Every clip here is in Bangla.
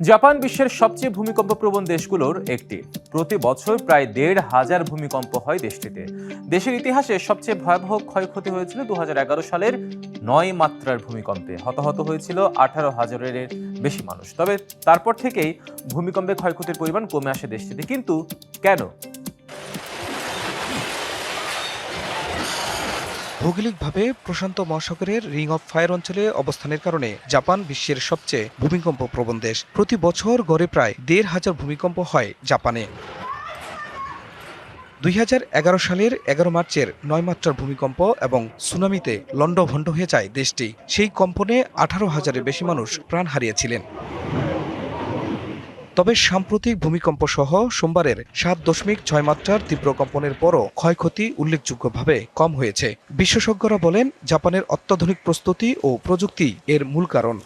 জাপান বিশ্বের সবচেয়ে ভূমিকম্প প্রবণ দেশগুলোর একটি। প্রতি বছর প্রায় দেড় হাজার ভূমিকম্প হয় দেশটিতে। দেশের ইতিহাসে সবচেয়ে ভয়াবহ ক্ষয়ক্ষতি হয়েছিল দু হাজার এগারো সালের নয় মাত্রার ভূমিকম্পে। হতাহত হয়েছিল আঠারো হাজারের বেশি মানুষ। তবে তারপর থেকেই ভূমিকম্পে ক্ষয়ক্ষতির পরিমাণ কমে আসে দেশটিতে। কিন্তু কেন? ভৌগোলিকভাবে প্রশান্ত মহাসাগরের রিং অফ ফায়ার অঞ্চলে অবস্থানের কারণে জাপান বিশ্বের সবচেয়ে ভূমিকম্প প্রবণ দেশ। প্রতি বছর গড়ে প্রায় দেড় হাজার ভূমিকম্প হয় জাপানে। দুই হাজার এগারো সালের এগারো মার্চের নয় মাত্রার ভূমিকম্প এবং সুনামিতে লণ্ডভণ্ড হয়ে যায় দেশটি। সেই কম্পনে আঠারো হাজারের বেশি মানুষ প্রাণ হারিয়েছিলেন। তবে সাম্প্রতিক ভূমিকম্প সহ সোমবারের সাত দশমিক ছয় মাত্রার তীব্র কম্পনের পরও ক্ষয়ক্ষতি উল্লেখযোগ্যভাবে কম হয়েছে। বিশেষজ্ঞরা বলেন, জাপানের অত্যাধুনিক প্রস্তুতি ও প্রযুক্তি এর মূল কারণ।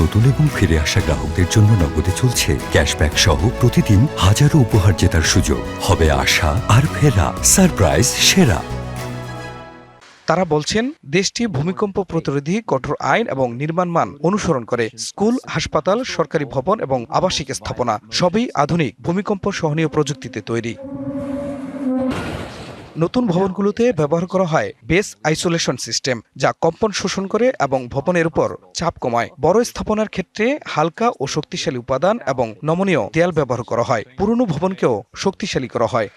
নতুন এবং ফিরে আসা গ্রাহকদের জন্য নগদে চলছে ক্যাশব্যাক সহ প্রতিদিন হাজারো উপহার জেতার সুযোগ। হবে আশা আর ফেরা, সারপ্রাইজ, সেরা। তারা বলছেন, দেশটি ভূমিকম্প প্রতিরোধী কঠোর আইন এবং নির্মাণ মান অনুসরণ করে স্কুল, হাসপাতাল, সরকারি ভবন এবং আবাসিক স্থাপনা, সবই আধুনিক ভূমিকম্প সহনীয় প্রযুক্তিতে তৈরি। নতুন ভবনগুলোতে ব্যবহার করা হয় বেস আইসোলেশন সিস্টেম, যা কম্পন শোষণ করে এবং ভবনের উপর চাপ কমায়। বড় স্থাপনার ক্ষেত্রে হালকা ও শক্তিশালী উপাদান এবং নমনীয় দেয়াল ব্যবহার করা হয়। পুরনো ভবনকেও শক্তিশালী করা হয়।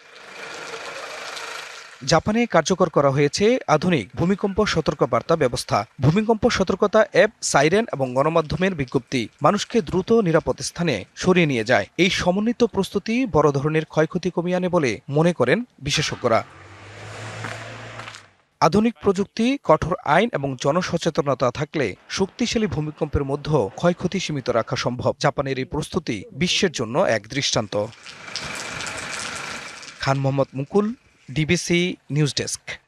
জাপানে কার্যকর করা হয়েছে আধুনিক ভূমিকম্প সতর্কবার্তা ব্যবস্থা। ভূমিকম্প সতর্কতা অ্যাপ, সাইরেন এবং গণমাধ্যমের বিজ্ঞপ্তি মানুষকে দ্রুত নিরাপদ স্থানে সরিয়ে নিয়ে যায়। এই সমন্বিত প্রস্তুতি বড় ধরনের ক্ষয়ক্ষতি কমিয়ে আনে বলে মনে করেন বিশেষজ্ঞরা। আধুনিক প্রযুক্তি, কঠোর আইন এবং জনসচেতনতা থাকলে শক্তিশালী ভূমিকম্পের মধ্যে ক্ষয়ক্ষতি সীমিত রাখা সম্ভব। জাপানের এই প্রস্তুতি বিশ্বের জন্য এক দৃষ্টান্ত। Khan Mohammad Mukul DBC news desk.